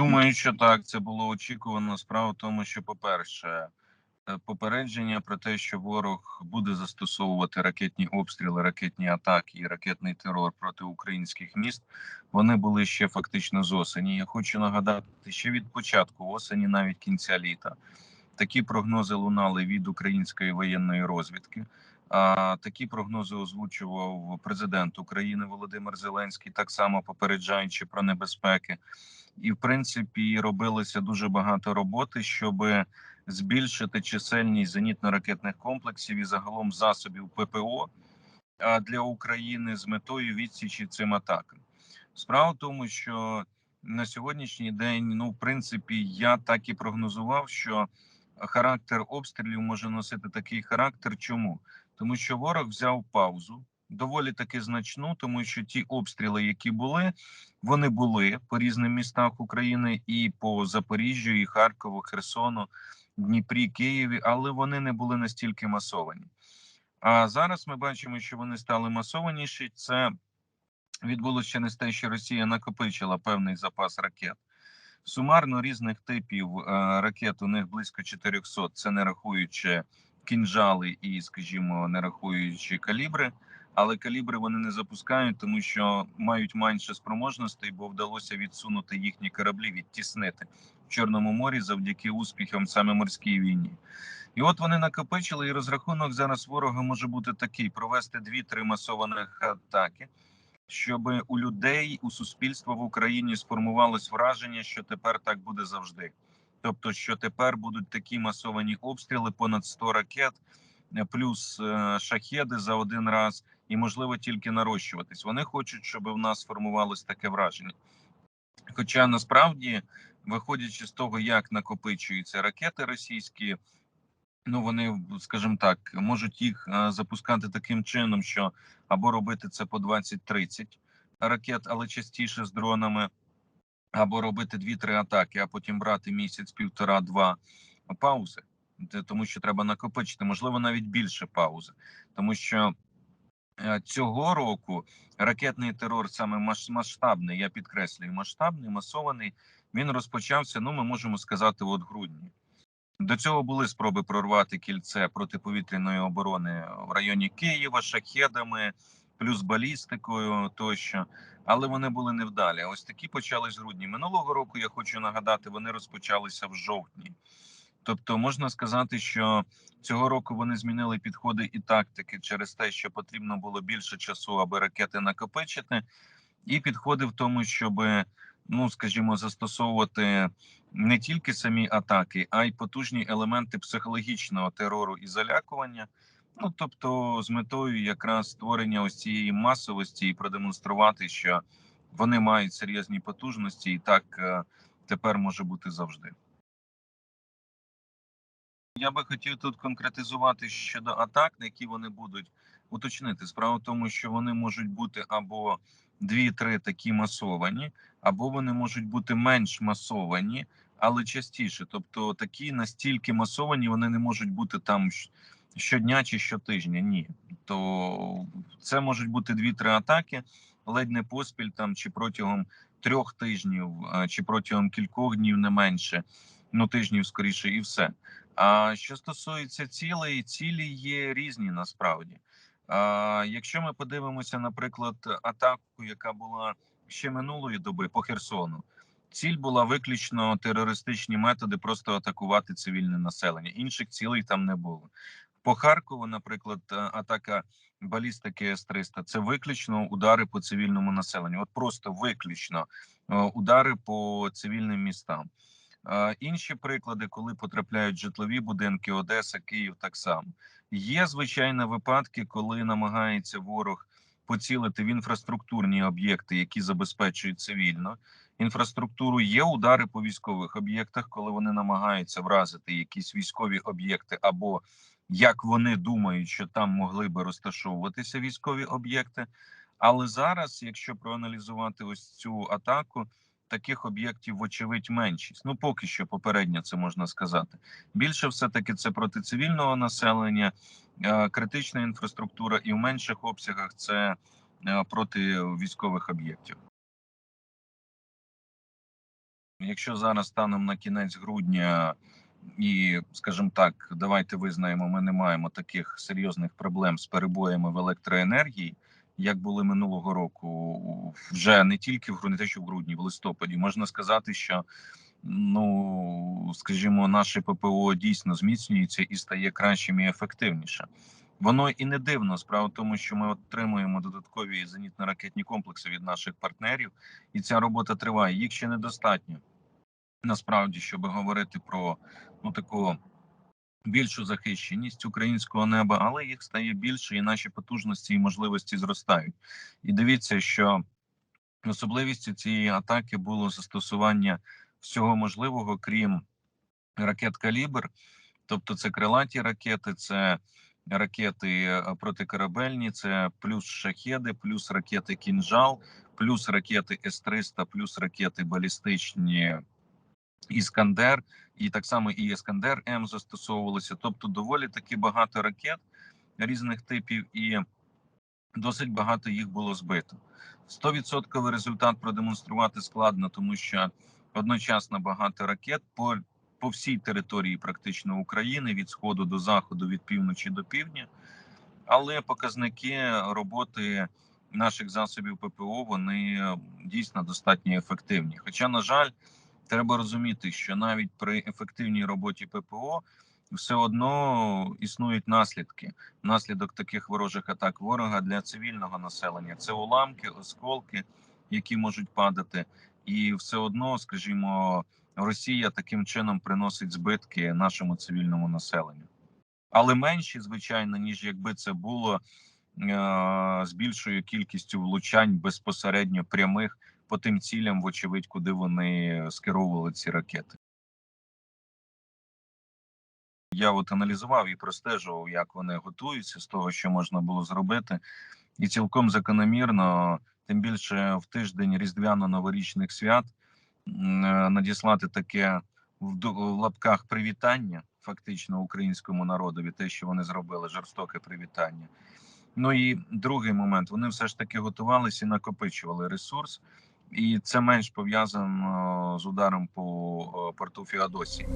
Думаю, що так, це було очікувано. Справа в тому, що, по-перше, е, попередження про те, що ворог буде застосовувати ракетні обстріли, ракетні атаки і ракетний терор проти українських міст, вони були ще фактично з осені. Я хочу нагадати, що від початку осені, навіть кінця літа, такі прогнози лунали від української воєнної розвідки. А такі прогнози озвучував президент України Володимир Зеленський, так само попереджаючи про небезпеки і в принципі робилося дуже багато роботи, щоб збільшити чисельність зенітно-ракетних комплексів і загалом засобів ППО для України з метою відсічі цим атакам. Справа в тому, що на сьогоднішній день, ну в принципі, я так і прогнозував, що характер обстрілів може носити такий характер. Чому тому, що ворог взяв паузу доволі таки значну, тому що ті обстріли, які були, вони були по різним містах України і по Запоріжжю, і Харкову, Херсону, Дніпрі, Києві, але вони не були настільки масовані. А зараз ми бачимо, що вони стали масованіші. Це відбулося через те, що Росія накопичила певний запас ракет. Сумарно різних типів е, ракет у них близько 400, Це не рахуючи кінжали і, скажімо, не рахуючи калібри але калібри вони не запускають, тому що мають менше спроможностей, бо вдалося відсунути їхні кораблі, відтіснити в Чорному морі завдяки успіхам саме морській війні. І от вони накопичили, і розрахунок зараз ворога може бути такий: провести дві-три масованих атаки, щоб у людей, у суспільства в Україні сформувалось враження, що тепер так буде завжди. Тобто, що тепер будуть такі масовані обстріли, понад 100 ракет, плюс е, шахеди за один раз, і можливо тільки нарощуватись. Вони хочуть, щоб в нас формувалось таке враження. Хоча насправді, виходячи з того, як накопичуються ракети російські, ну вони, скажімо так, можуть їх запускати таким чином, що або робити це по 20-30 ракет, але частіше з дронами, або робити 2-3 атаки, а потім брати місяць, півтора-два паузи, тому що треба накопичити, можливо, навіть більше паузи, тому що. Е, цього року ракетний терор саме масштабний, я підкреслюю, масштабний, масований. Він розпочався. Ну, ми можемо сказати, от грудні. До цього були спроби прорвати кільце протиповітряної оборони в районі Києва, шахедами, плюс балістикою тощо, але вони були невдалі. Ось такі почались з грудні минулого року. Я хочу нагадати, вони розпочалися в жовтні. Тобто можна сказати, що цього року вони змінили підходи і тактики через те, що потрібно було більше часу, аби ракети накопичити, і підходи в тому, щоб ну скажімо, застосовувати не тільки самі атаки, а й потужні елементи психологічного терору і залякування. Ну тобто, з метою якраз створення ось цієї масовості і продемонструвати, що вони мають серйозні потужності, і так е, тепер може бути завжди. Я би хотів тут конкретизувати щодо атак, на які вони будуть уточнити. Справа в тому, що вони можуть бути або дві-три такі масовані, або вони можуть бути менш масовані, але частіше. Тобто такі настільки масовані, вони не можуть бути там щодня чи щотижня. Ні, то це можуть бути дві-три атаки, ледь не поспіль там чи протягом трьох тижнів, чи протягом кількох днів не менше, ну тижнів скоріше, і все. А що стосується цілей, цілі є різні насправді. А, Якщо ми подивимося, наприклад, атаку, яка була ще минулої доби по Херсону, ціль була виключно терористичні методи, просто атакувати цивільне населення. Інших цілей там не було. По Харкову, наприклад, атака балістики С-300 – це виключно удари по цивільному населенню. От просто виключно удари по цивільним містам. Інші приклади, коли потрапляють житлові будинки, Одеса, Київ, так само є звичайно випадки, коли намагається ворог поцілити в інфраструктурні об'єкти, які забезпечують цивільно інфраструктуру. Є удари по військових об'єктах, коли вони намагаються вразити якісь військові об'єкти, або як вони думають, що там могли би розташовуватися військові об'єкти. Але зараз, якщо проаналізувати ось цю атаку таких об'єктів, вочевидь, меншість. Ну поки що попередньо це можна сказати. Більше все таки це проти цивільного населення, е, критична інфраструктура, і в менших обсягах це е, проти військових об'єктів. Якщо зараз станом на кінець грудня, і скажімо так, давайте визнаємо, ми не маємо таких серйозних проблем з перебоями в електроенергії, як були минулого року, вже не тільки в не те, що в грудні, в листопаді, можна сказати, що ну скажімо, наше ППО дійсно зміцнюється і стає кращим і ефективніше. Воно і не дивно. Справа в тому, що ми отримуємо додаткові зенітно-ракетні комплекси від наших партнерів, і ця робота триває. Їх ще недостатньо насправді, щоб говорити про ну таку більшу захищеність українського неба, але їх стає більше, і наші потужності і можливості зростають. І дивіться, що особливістю цієї атаки було застосування всього можливого, крім ракет калібр, тобто це крилаті ракети, це ракети е, протикорабельні, це плюс шахеди, плюс ракети кінжал, плюс ракети С-300, плюс ракети балістичні Іскандер, і так само і Іскандер М застосовувалися. Тобто, доволі таки багато ракет різних типів, і досить багато їх було збито. 100% результат продемонструвати складно, тому що одночасно багато ракет по по всій території практично України від сходу до заходу, від півночі до півдня. Але показники роботи наших засобів ППО вони дійсно достатньо ефективні. Хоча, на жаль, треба розуміти, що навіть при ефективній роботі ППО все одно існують наслідки. Наслідок таких ворожих атак ворога для цивільного населення. Це уламки, осколки, які можуть падати, і все одно, скажімо, Росія таким чином приносить збитки нашому цивільному населенню, але менші, звичайно, ніж якби це було е з більшою кількістю влучань безпосередньо прямих по тим цілям, вочевидь, куди вони скеровували ці ракети. Я от аналізував і простежував, як вони готуються з того, що можна було зробити, і цілком закономірно, тим більше в тиждень різдвяно-новорічних свят надіслати таке в лапках привітання, фактично українському народові, те, що вони зробили, жорстоке привітання. Ну і другий момент: вони все ж таки готувалися і накопичували ресурс і це менш пов'язано з ударом по е, порту Феодосії.